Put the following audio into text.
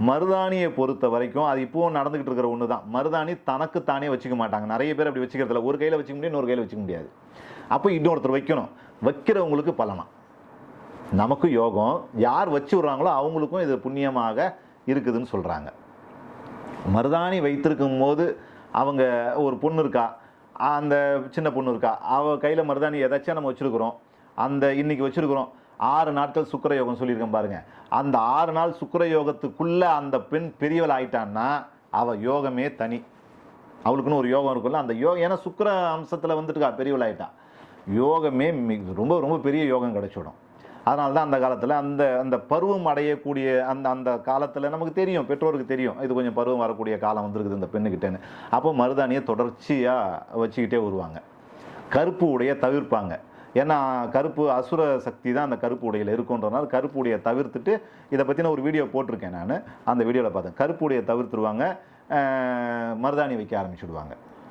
மருதாணியை பொறுத்த வரைக்கும் அது இப்போவும் நடந்துக்கிட்டு இருக்கிற ஒன்று தான். மருதாணி தனக்கு தானே வச்சுக்க மாட்டாங்க. நிறைய பேர் அப்படி வச்சுக்கிறதில்ல ஒரு கையில் வச்சுக்க முடியும் இன்னொரு கையில் வச்சுக்க முடியாது. அப்போ இன்னொருத்தர் வைக்கணும். வைக்கிறவங்களுக்கு பலனா? நமக்கு யோகம். யார் வச்சு விட்றாங்களோ அவங்களுக்கும் இது புண்ணியமாக இருக்குதுன்னு சொல்கிறாங்க மருதாணி வைத்திருக்கும் போது அவங்க ஒரு பொண்ணு இருக்கா? அந்த சின்ன பொண்ணு இருக்கா? அவள் கையில் மருதாணி எதாச்சும் நம்ம வச்சுருக்குறோம். அந்த இன்றைக்கி வச்சுருக்குறோம். ஆறு நாட்கள் சுக்கிர யோகம் சொல்லியிருக்கேன் பாருங்க. அந்த ஆறு நாள் சுக்கிர யோகத்துக்குள்ள அந்த பெண் பெரியவள் ஆயிட்டான்னா அவள் யோகமே தனி. அவளுக்குன்னு ஒரு யோகம் இருக்குல்ல அந்த யோகம் ஏன்னா சுக்கிர அம்சத்தில் வந்துட்டுக்கா பெரியவள் ஆயிட்டா. யோகமே மிக- ரொம்ப ரொம்ப பெரிய யோகம் கிடைச்சிடும் அதனால தான் அந்த காலத்தில் அந்த அந்த பருவம் அடையக்கூடிய அந்த அந்த காலத்தில் நமக்கு தெரியும் பெற்றோருக்கு தெரியும் இது கொஞ்சம் பருவம் வரக்கூடிய காலம் வந்திருக்குது இந்த பெண்ணுக்கிட்டேன்னு. அப்போ மருதாணியை தொடர்ச்சியாக வச்சுக்கிட்டே வருவாங்க. கருப்பு உடைய தவிர்ப்பாங்க. ஏன்னா கருப்பு அசுர சக்தி தான் அந்த கருப்பு உடையில் இருக்குன்றனால கருப்பு உடையை தவிர்த்துட்டு இதை பற்றின ஒரு வீடியோ போட்டிருக்கேன் நான். அந்த வீடியோவில் பார்த்தேன். கருப்பு உடையை தவிர்த்துருவாங்க மருதாணி வைக்க ஆரம்பிச்சுடுவாங்க.